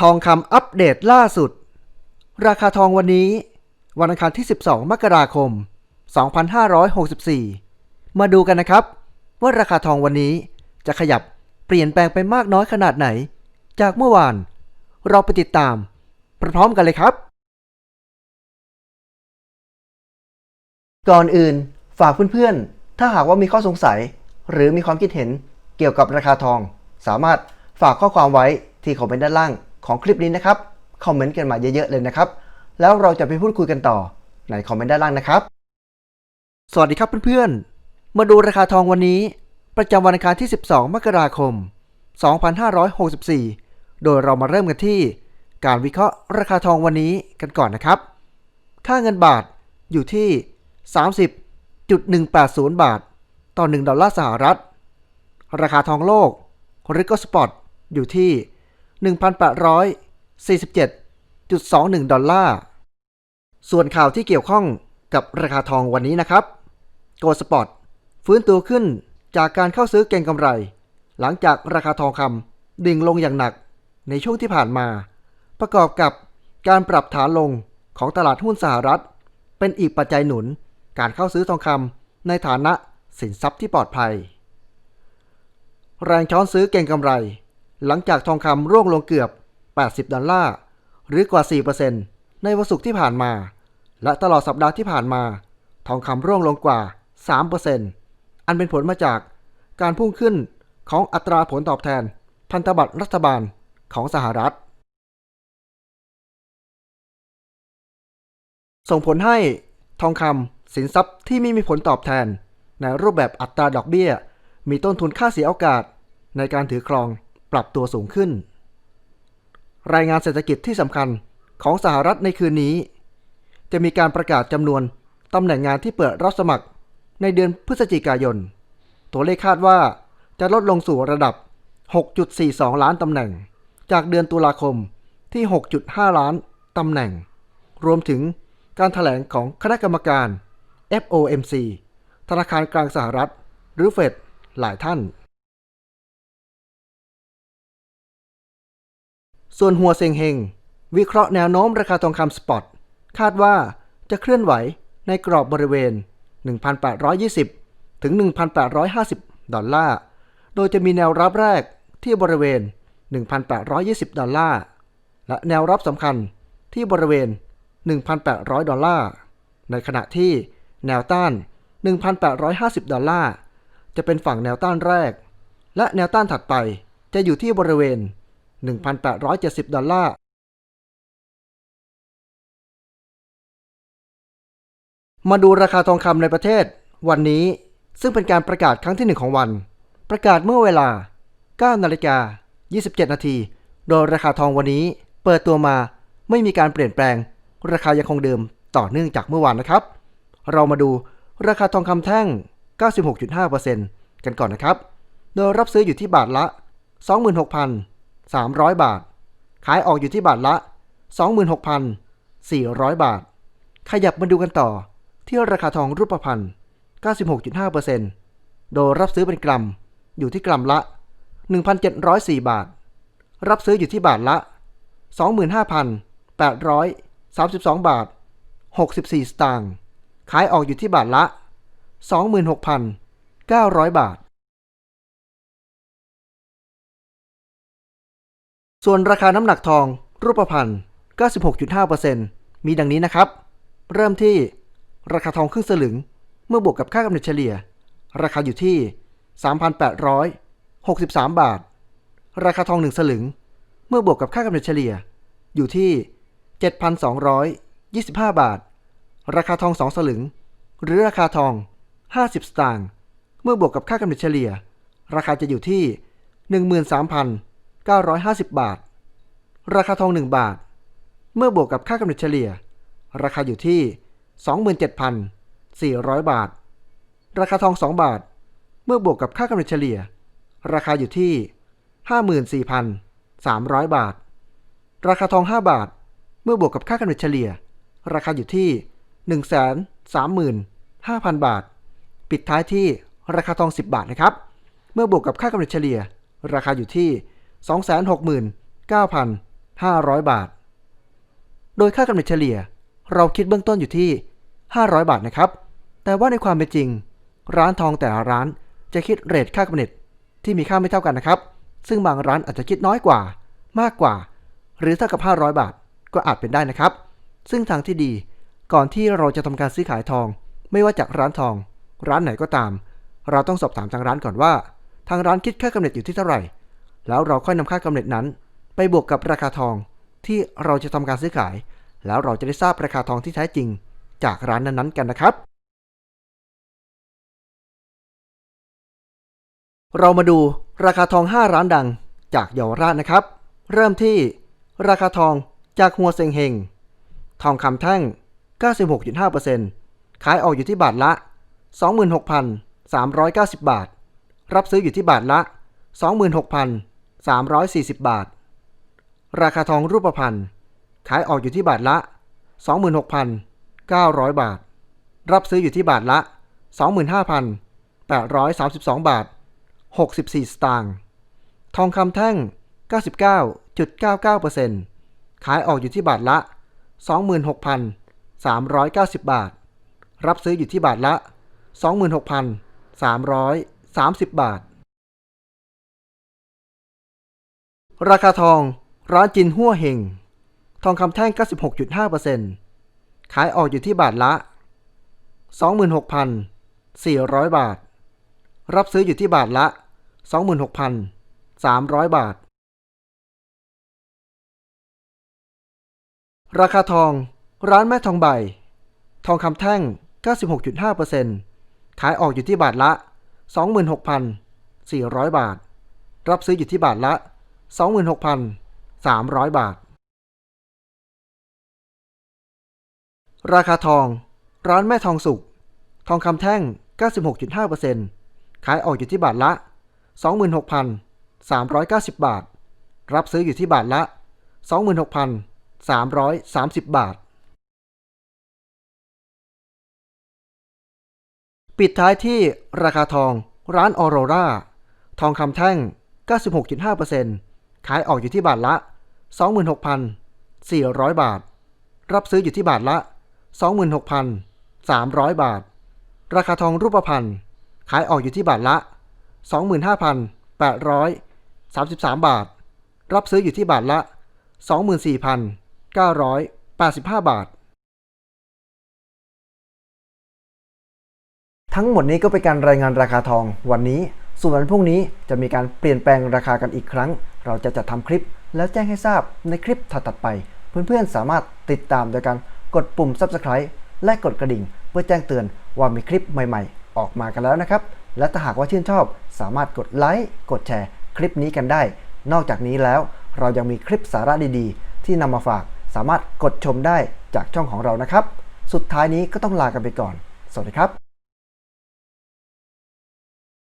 ทองคำอัปเดตล่าสุด ราคาทองวันนี้ วันอังคารที่ 12 มกราคม 2564 มาดูกันนะครับ ว่าราคาทองวันนี้จะขยับเปลี่ยนแปลงไปมากน้อยขนาดไหน จากเมื่อวาน เราไปติดตามพร้อมกันเลยครับ ก่อนอื่นฝากเพื่อนๆ ถ้าหากว่ามีข้อสงสัย หรือมีความคิดเห็นเกี่ยวกับราคาทอง สามารถฝากข้อความไว้ที่คอมเมนต์ด้านล่าง ของคลิปนี้นะครับคอมเมนต์กันมาเยอะๆเลยนะครับ แล้วเราจะไปพูดคุยกันต่อในคอมเมนต์ด้านล่างนะครับ สวัสดีครับเพื่อนๆ มาดูราคาทองวันนี้ ประจำวันอังคารที่ 12 มกราคม 2564 โดยเรามาเริ่มกันที่ การวิเคราะห์ราคาทองวันนี้กันก่อนนะครับ ค่าเงินบาทอยู่ที่ 30.180 บาท ต่อ 1 ดอลลาร์สหรัฐ ราคาทองโลกหรือก็สปอตอยู่ที่ 1,847.21 ดอลลาร์ ส่วนข่าวที่เกี่ยวข้องกับราคาทองวันนี้นะครับโกลด์สปอตฟื้นตัวขึ้นจากการเข้าซื้อเก็งกำไร หลังจากราคาทองคำดิ่งลงอย่างหนักในช่วงที่ผ่านมา ประกอบกับการปรับฐานลงของตลาดหุ้นสหรัฐ เป็นอีกปัจจัยหนุนการเข้าซื้อทองคำในฐานะสินทรัพย์ที่ปลอดภัย แรงช้อนซื้อเก่งกำไร หลังจากทองคำร่วงลงเกือบ 80 ดอลลาร์ หรือกว่า 4%ในวันศุกร์ที่ผ่านมา และตลอดสัปดาห์ที่ผ่านมา ทองคำร่วงลงกว่า 3%อันเป็นผลมาจากการพุ่งขึ้นของอัตราผลตอบแทน พันธบัตรรัฐบาลของสหรัฐ ส่งผลให้ทองคำสินทรัพย์ที่ไม่มีผลตอบแทน ในรูปแบบอัตราดอกเบี้ย มีต้นทุนค่าเสียโอกาสในการถือครอง ปรับตัวสูงขึ้น รายงานเศรษฐกิจที่สำคัญของสหรัฐในคืนนี้ จะมีการประกาศจำนวนตำแหน่งงานที่เปิดรับสมัครในเดือนพฤศจิกายน ตัวเลขคาดว่าจะลดลงสู่ระดับ 6.42 ล้านตำแหน่ง จากเดือนตุลาคมที่ 6.5 ล้านตำแหน่ง รวมถึงการถแถลงของคณะกรรมการ FOMC ธนาคารกลางสหรัฐ หรือเฟดหลายท่าน ส่วนหัวเซงเฮงวิเคราะห์แนวโน้มราคาทองคำสปอต คาดว่าจะเคลื่อนไหวในกรอบบริเวณ 1,820 ถึง 1,850 ดอลลาร์ โดยจะมีแนวรับแรกที่บริเวณ 1,820 ดอลลาร์ และแนวรับสำคัญที่บริเวณ 1,800 ดอลลาร์ ในขณะที่แนวต้าน 1,850 ดอลลาร์ จะเป็นฝั่งแนวต้านแรก และแนวต้านถัดไปจะอยู่ที่บริเวณ 1,870 ดอลลาร์ มาดูราคาทองคำในประเทศ วันนี้ซึ่งเป็นการประกาศครั้งที่หนึ่งของวัน ประกาศเมื่อเวลา 9 นาฬิกา 27 นาที โดยราคาทองวันนี้เปิดตัวมาไม่มีการเปลี่ยนแปลง ราคายังคงเดิมต่อเนื่องจากเมื่อวานนะครับ เรามาดูราคาทองคำแท่ง 96.5%กันก่อนนะครับ โดยรับซื้ออยู่ที่บาทละ 300 บาท ขายออกอยู่ที่บาทละ 26,400 บาท ขยับมาดูกันต่อ ที่ราคาทองรูปพรรณ96.5%โดยรับซื้อเป็นกรัม อยู่ที่กรัมละ 1,704 บาท รับซื้ออยู่ที่บาทละ 25,832 บาท 64 สตางค์ ขายออกอยู่ที่บาทละ 26,900 บาท ส่วนราคาน้ำหนักทอง รูปพรรณ96.5%มีดังนี้นะครับ เริ่มที่ราคาทองครึ่งสลึง เมื่อบวกกับค่ากำเนิดเฉลี่ย ราคาอยู่ที่ 3,863 บาท ราคาทองหนึ่งสลึง เมื่อบวกกับค่ากำเนิดเฉลี่ย อยู่ที่ 7,225 บาท ราคาทองสองสลึง หรือราคาทอง 50 สตางค์ เมื่อบวกกับค่ากำเนิดเฉลี่ย ราคาจะอยู่ที่ 13,000 950 บาท ราคาทอง 1 บาท เมื่อบวกกับค่ากำเนิดเฉลี่ย ราคาอยู่ที่ 27,400 บาท ราคาทอง 2 บาท เมื่อบวกกับค่ากำเนิดเฉลี่ย ราคาอยู่ที่ 54,300 บาท ราคาทอง 5 บาท เมื่อบวกกับค่ากำเนิดเฉลี่ย ราคาอยู่ที่ 135,000 บาท ปิดท้ายที่ราคาทอง 10 บาทนะครับ เมื่อบวกกับค่ากำเนิดเฉลี่ย ราคาอยู่ที่ 269,500 บาท โดยค่ากำเนิดเฉลี่ย เราคิดเบื้องต้นอยู่ที่ 500 บาทนะครับ แต่ว่าในความเป็นจริง ร้านทองแต่ละร้านจะคิดเรทค่ากำเนิดที่มีค่าไม่เท่ากันนะครับ ซึ่งบางร้านอาจจะคิดน้อยกว่า มากกว่า หรือเท่ากับ 500 บาทก็อาจเป็นได้นะครับ ซึ่งทางที่ดีก่อนที่เราจะทำการซื้อขายทอง ไม่ว่าจากร้านทอง ร้านไหนก็ตาม เราต้องสอบถามทางร้านก่อนว่า ทางร้านคิดค่ากำเนิดอยู่ที่เท่าไหร่ แล้วเราค่อยนำค่ากำเนิดนั้น ไปบวกกับราคาทองที่เราจะทำการซื้อขาย แล้วเราจะได้ทราบราคาทองที่แท้จริง จากร้านนั้นๆกันนะครับ เรามาดูราคาทอง 5 ร้านดังจากเยาวราชนะครับ เริ่มที่ราคาทองจากหัวเซงเฮง ทองคำแท่ง 96.5%ขายออกอยู่ที่บาทละ 26,390 บาท รับซื้ออยู่ที่บาทละ 340 บาท ราคาทองรูปพรรณขายออกอยู่ที่บาทละ 26,900 บาท รับซื้ออยู่ที่บาทละ 25,832 บาท 64 สตางค์ ทองคำแท่ง 99.99%ขายออกอยู่ที่บาทละ 26,390 บาท รับซื้ออยู่ที่บาทละ 26,330 บาท ราคาทอง ร้านจินหัวเฮง ทองคำแท่ง 96.5%ขายออกอยู่ที่บาทละ 26,400 บาท รับซื้ออยู่ที่บาทละ 26,300 บาท ราคาทอง ร้านแม่ทองใบ ทองคำแท่ง 96.5%ขายออกอยู่ที่บาทละ 26,400 บาท รับซื้ออยู่ที่บาทละ 26,300 บาท ราคาทอง ร้านแม่ทองสุก ทองคำแท่ง 96.5%ขายออกอยู่ที่บาทละ 26,390 บาท รับซื้ออยู่ที่บาทละ 26,330 บาท ปิดท้ายที่ราคาทอง ร้านออโรราทองคำแท่ง 96.5% ขายออกอยู่ที่บาทละ 26,400 บาท รับซื้ออยู่ที่บาทละ 26,300 บาท ราคาทองรูปพรรณขายออกอยู่ที่บาทละ 25,833 บาท รับซื้ออยู่ที่บาทละ 24,985 บาททั้งหมดนี้ก็เป็นการรายงานราคาทองวันนี้ ส่วนวันพรุ่งนี้จะมีการเปลี่ยนแปลงราคากันอีกครั้ง เราจะจัดทำคลิปแล้วแจ้งให้ทราบในคลิปถัดๆไป เพื่อนๆ สามารถติดตามโดยการกดปุ่ม Subscribe และกดกระดิ่ง เพื่อแจ้งเตือนว่ามีคลิปใหม่ๆ ออกมากันแล้วนะครับ และถ้าหากว่าชื่นชอบ สามารถกดไลค์กดแชร์ คลิปนี้กันได้ นอกจากนี้แล้วเรายังมีคลิปสาระดีๆ ที่นำมาฝากสามารถกดชมได้จากช่องของเรานะครับ สุดท้ายนี้ก็ต้องลากันไปก่อน สวัสดีครับ